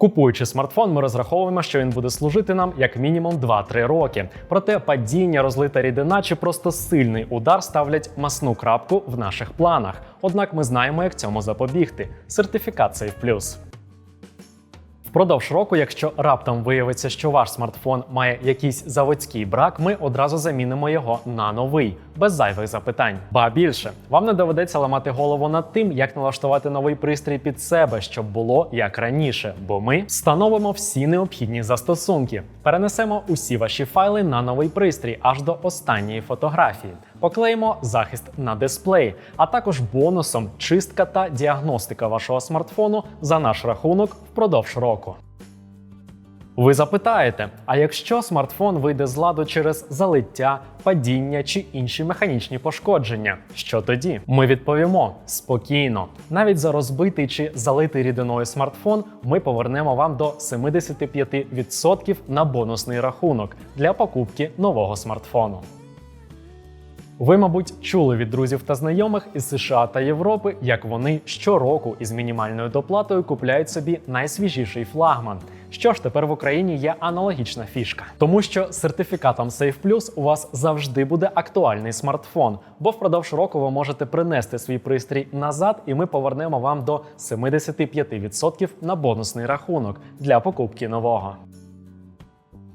Купуючи смартфон, ми розраховуємо, що він буде служити нам як мінімум 2-3 роки. Проте падіння, розлита рідина чи просто сильний удар ставлять масну крапку в наших планах. Однак ми знаємо, як цьому запобігти. Сертифікат Safe+. Впродовж року, якщо раптом виявиться, що ваш смартфон має якийсь заводський брак, ми одразу замінимо його на новий, без зайвих запитань. Ба більше, вам не доведеться ламати голову над тим, як налаштувати новий пристрій під себе, щоб було як раніше, бо ми встановимо всі необхідні застосунки, перенесемо усі ваші файли на новий пристрій аж до останньої фотографії. Поклеїмо захист на дисплей, а також бонусом чистка та діагностика вашого смартфону за наш рахунок впродовж року. Ви запитаєте, а якщо смартфон вийде з ладу через залиття, падіння чи інші механічні пошкодження, що тоді? Ми відповімо спокійно. Навіть за розбитий чи залитий рідиною смартфон ми повернемо вам до 75% на бонусний рахунок для покупки нового смартфону. Ви, мабуть, чули від друзів та знайомих із США та Європи, як вони щороку із мінімальною доплатою купляють собі найсвіжіший флагман. Що ж тепер в Україні є аналогічна фішка, тому що з сертифікатом Safe Plus у вас завжди буде актуальний смартфон, бо впродовж року ви можете принести свій пристрій назад, і ми повернемо вам до 75% на бонусний рахунок для покупки нового.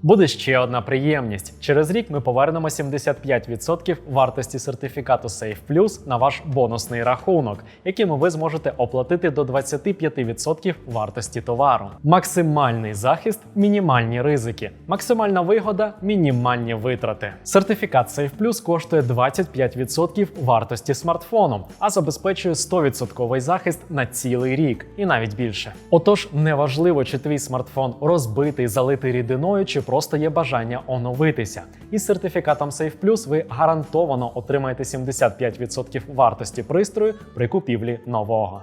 Буде ще одна приємність. Через рік ми повернемо 75% вартості сертифікату Safe Plus на ваш бонусний рахунок, яким ви зможете оплатити до 25% вартості товару. Максимальний захист, мінімальні ризики, максимальна вигода, мінімальні витрати. Сертифікат Safe Plus коштує 25% вартості смартфону, а забезпечує 100% захист на цілий рік і навіть більше. Отож, неважливо, чи твій смартфон розбитий, залитий рідиною, чи просто є бажання оновитися. Із сертифікатом Safe Plus ви гарантовано отримаєте 75% вартості пристрою при купівлі нового.